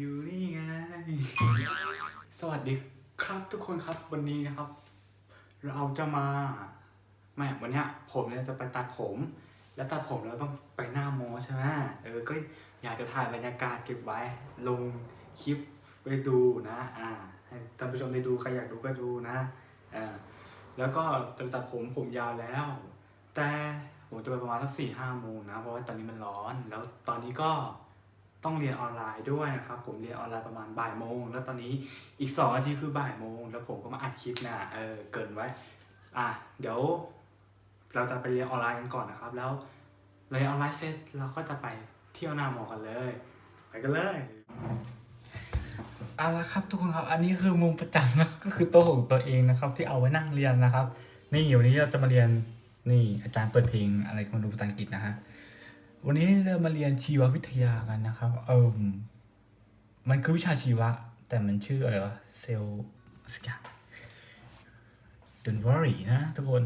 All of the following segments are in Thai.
อยู่นี่ไง สวัสดีครับทุกคนครับวันนี้นะครับ เราจะมาไม่วันนี้ผมเนี่ยจะไปตัดผม แล้วตัดผมเราต้องไปหน้าโมอใช่ไหมเออก็อยากจะถ่ายบรรยากาศเก็บไว้ ลงคลิปไปดูนะอ่าให้ท่านผู้ชมได้ดูใครอยากดูก็ดูนะอ่าแล้วก็จะตัดผมผมยาวแล้ว แต่ผมจะไปประมาณสักสี่ห้าโมงนะเพราะว่าตอนนี้มันร้อน แล้วตอนนี้ก็ ต้องเรียนออนไลน์ด้วยนะครับ ผมเรียนออนไลน์ประมาณบ่ายโมง แล้วตอนนี้อีกสองนาทีคือบ่ายโมง แล้วผมก็มาอัดคลิปนะเออเกินไว้ อะเดี๋ยว เราจะไปเรียนออนไลน์กันก่อนนะครับ แล้วเรียนออนไลน์เสร็จเราก็จะไปเที่ยวหน้าหมอกันเลย ไปกันเลยเอาละครับทุกคนครับ อันนี้คือมุมประจำนะก็คือโต๊ะของตัวเองนะครับ ที่เอาไว้นั่งเรียนนะครับ นี่วันนี้เราจะมาเรียนนี่อาจารย์เปิดเพลงอะไรก็มาดูภาษาอังกฤษนะฮะ วันนี้เรามาเรียนชีววิทยากันนะครับ เออมันคือวิชาชีวะ แต่มันชื่ออะไรวะ เซลล์สักอย่าง Don't worry นะทุกคน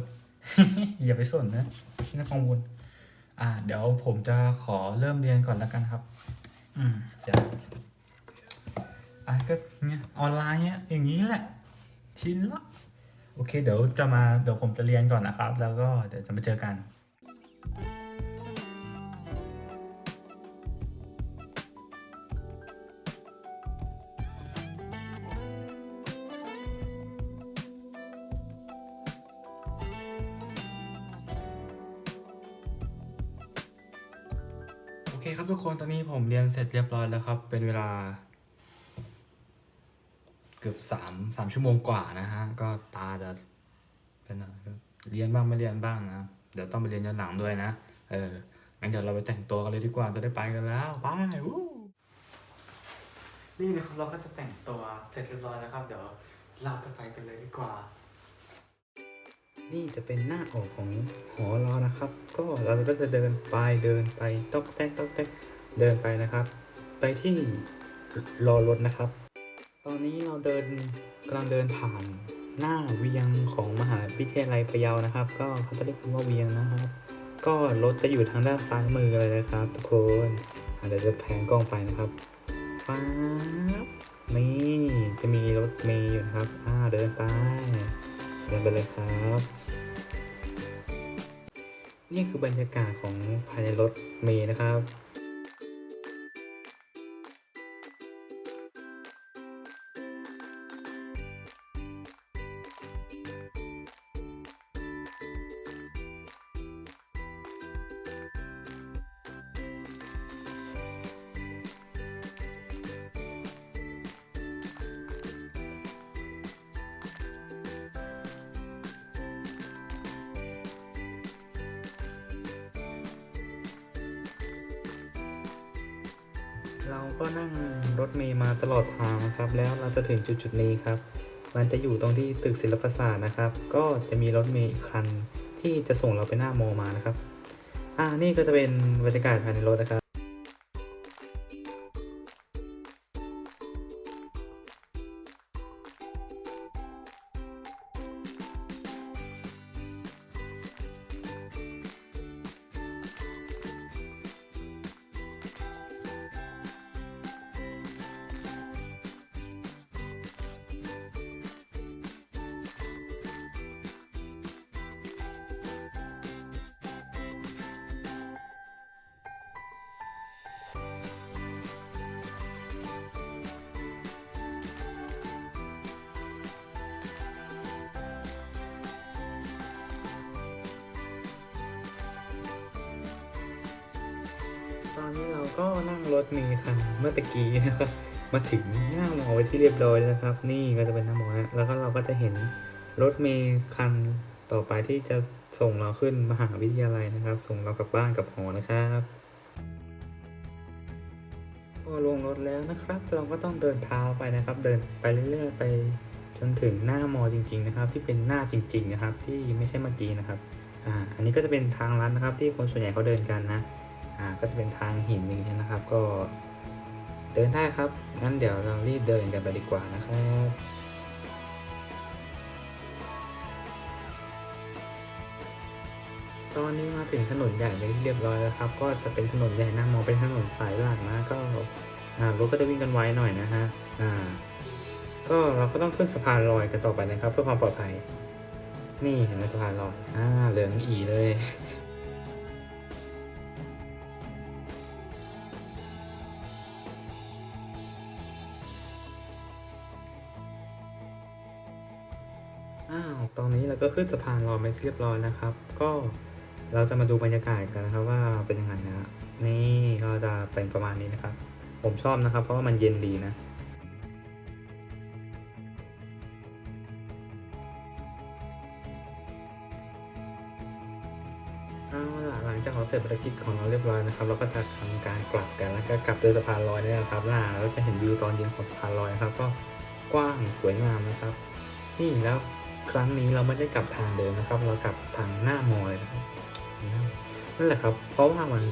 อย่าไปสนนะไม่ต้องกังวลอ่า เดี๋ยวผมจะขอเริ่มเรียนก่อนแล้วกันครับ อืมเดี๋ยวอะก็เนี่ยออนไลน์เนี่ยอย่างนี้แหละ ชินละ โอเค เดี๋ยวจะมา เดี๋ยวผมจะเรียนก่อนนะครับ แล้วก็เดี๋ยวจะมาเจอกัน เคครับทุกคนตอนนี้ผมเรียนเสร็จเรียบร้อยแล้วครับ เป็นเวลา เกือบสามสามชั่วโมงกว่านะฮะ ก็ตาจะเป็นเรียนบ้างไม่เรียนบ้างนะ เดี๋ยวต้องไปเรียนย้อนหลังด้วยนะ เอองั้นเดี๋ยวเราไปแต่งตัวกันเลยดีกว่าจะได้ไปกันแล้วไปนี่นะครับเราก็จะแต่งตัวเสร็จเรียบร้อยแล้วครับ เดี๋ยวเราจะไปกันเลยดีกว่า นี่จะเป็นหน้าออกของหอเรานะครับ ก็เราก็จะเดินไปเดินไปตอกแตกตอกแตกเดินไปนะครับ ไปที่รอรถนะครับ ตอนนี้เราเดินกำลังเดินผ่านหน้าเวียงของมหาวิทยาลัยพะเยานะครับ ก็เขาจะเรียกว่าเวียงนะครับ ก็รถจะอยู่ทางด้านซ้ายมือเลยนะครับ ทุกคนอะเดี๋ยวจะแพนกล้องไปนะครับฟ้านี่จะมีรถเมย์อยู่นะครับอ่าเดินไป กันไปเลยครับ นี่คือบรรยากาศของภายในรถเมย์นะครับ เราก็นั่งรถเมย์มาตลอดทางนะครับ แล้วเราจะถึงจุดจุดนี้ครับ มันจะอยู่ตรงที่ตึกศิลปศาสตร์นะครับ ก็จะมีรถเมย์อีกคันที่จะส่งเราไปหน้ามอมานะครับ อ่านี่ก็จะเป็นบรรยากาศภายในรถนะครับ ตอนนี้เราก็นั่งรถเมล์คันเมื่อตะกี้นะครับ มาถึงหน้ามอไว้ที่เรียบร้อยแล้วครับ นี่ก็จะเป็นหน้ามอนะแล้วก็เราก็จะเห็นรถเมล์คันต่อไปที่จะส่งเราขึ้นมหาวิทยาลัยนะครับ ส่งเรากลับบ้านกลับหอนะครับพอลงรถแล้วนะครับ เราก็ต้องเดินเท้าไปนะครับ เดินไปเรื่อยๆไปจนถึงหน้ามอจริง ๆ นะครับ ที่เป็นหน้าจริง ๆ นะครับ ที่ไม่ใช่เมื่อกี้นะครับอ่าอันนี้ก็จะเป็นทางลัดนะครับ ที่คนส่วนใหญ่เขาเดินกันนะ อ่าก็จะเป็นทางหินอย่างนี้ยนะครับ ก็เดินได้ครับ งั้นเดี๋ยวเรารีบเดินกันไปดีกว่านะครับตอนนี้มาถึงถนนใหญ่เป็นที่เรียบร้อยแล้วครับ ก็จะเป็นถนนใหญ่หน้ามองเป็นถนนสายหลักนะก็รถก็จะวิ่งกันไวหน่อยนะฮะอ่า ก็เราก็ต้องขึ้นสะพานลอยกันต่อไปนะครับ เพื่อความปลอดภัย นี่เห็นไหมสะพานลอยอ่าเหลืองอีเลย อ้าว ตอนนี้เราก็ขึ้นสะพานลอยไปเรียบร้อยนะครับ ก็เราจะมาดูบรรยากาศกันนะครับว่าเป็นยังไงนะ นี่ก็จะเป็นประมาณนี้นะครับ ผมชอบนะครับ เพราะว่ามันเย็นดีนะเอาล่ะหลังจากเราเสร็จภารกิจของเราเรียบร้อยนะครับ เราก็จะทำการกลับกันแล้วก็กลับโดยสะพานลอยนี่นะครับล่าเราจะเห็นวิวตอนเย็นของสะพานลอยนะครับ ก็กว้างสวยงามนะครับ นี่แล้ว ครั้งนี้เราไม่ได้กลับทางเดิมนะครับ เรากลับทางหน้ามอเลยนะครับนั่นแหละครับ เพราะว่ามัน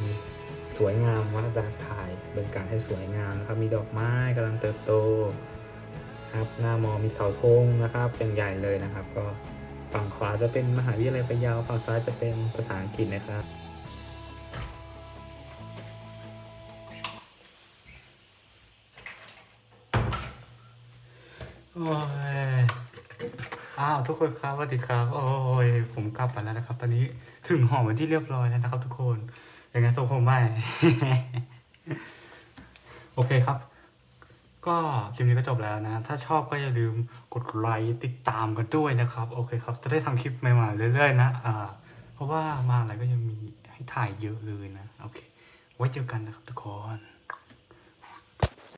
สวยงามว่าจะถ่ายเป็นการให้สวยงามนะครับ มีดอกไม้กำลังเติบโตครับหน้ามอมีเสาธงนะครับ เป็นใหญ่เลยนะครับ ก็ฝั่งขวาจะเป็นมหาวิทยาลัยพะเยาฝั่งซ้ายจะเป็นภาษาอังกฤษนะครับโอ้ย อ้าวทุกคนครับสวัสดีครับ โอ้ยผมกลับมาแล้วนะครับ ตอนนี้ถึงหอเป็นที่เรียบร้อยแล้วนะครับ ทุกคนอย่างนั้นส่งผมไม่ โอเคครับ ก็คลิปนี้ก็จบแล้วนะ ถ้าชอบก็อย่าลืมกดไลค์ติดตามกันด้วยนะครับ โอเคครับ จะได้ทำคลิปใหม่ๆเรื่อยๆนะอ่าเพราะว่ามาอะไรก็ยังมีให้ถ่ายเยอะเลยนะ โอเค ไว้เจอกันนะครับทุกคน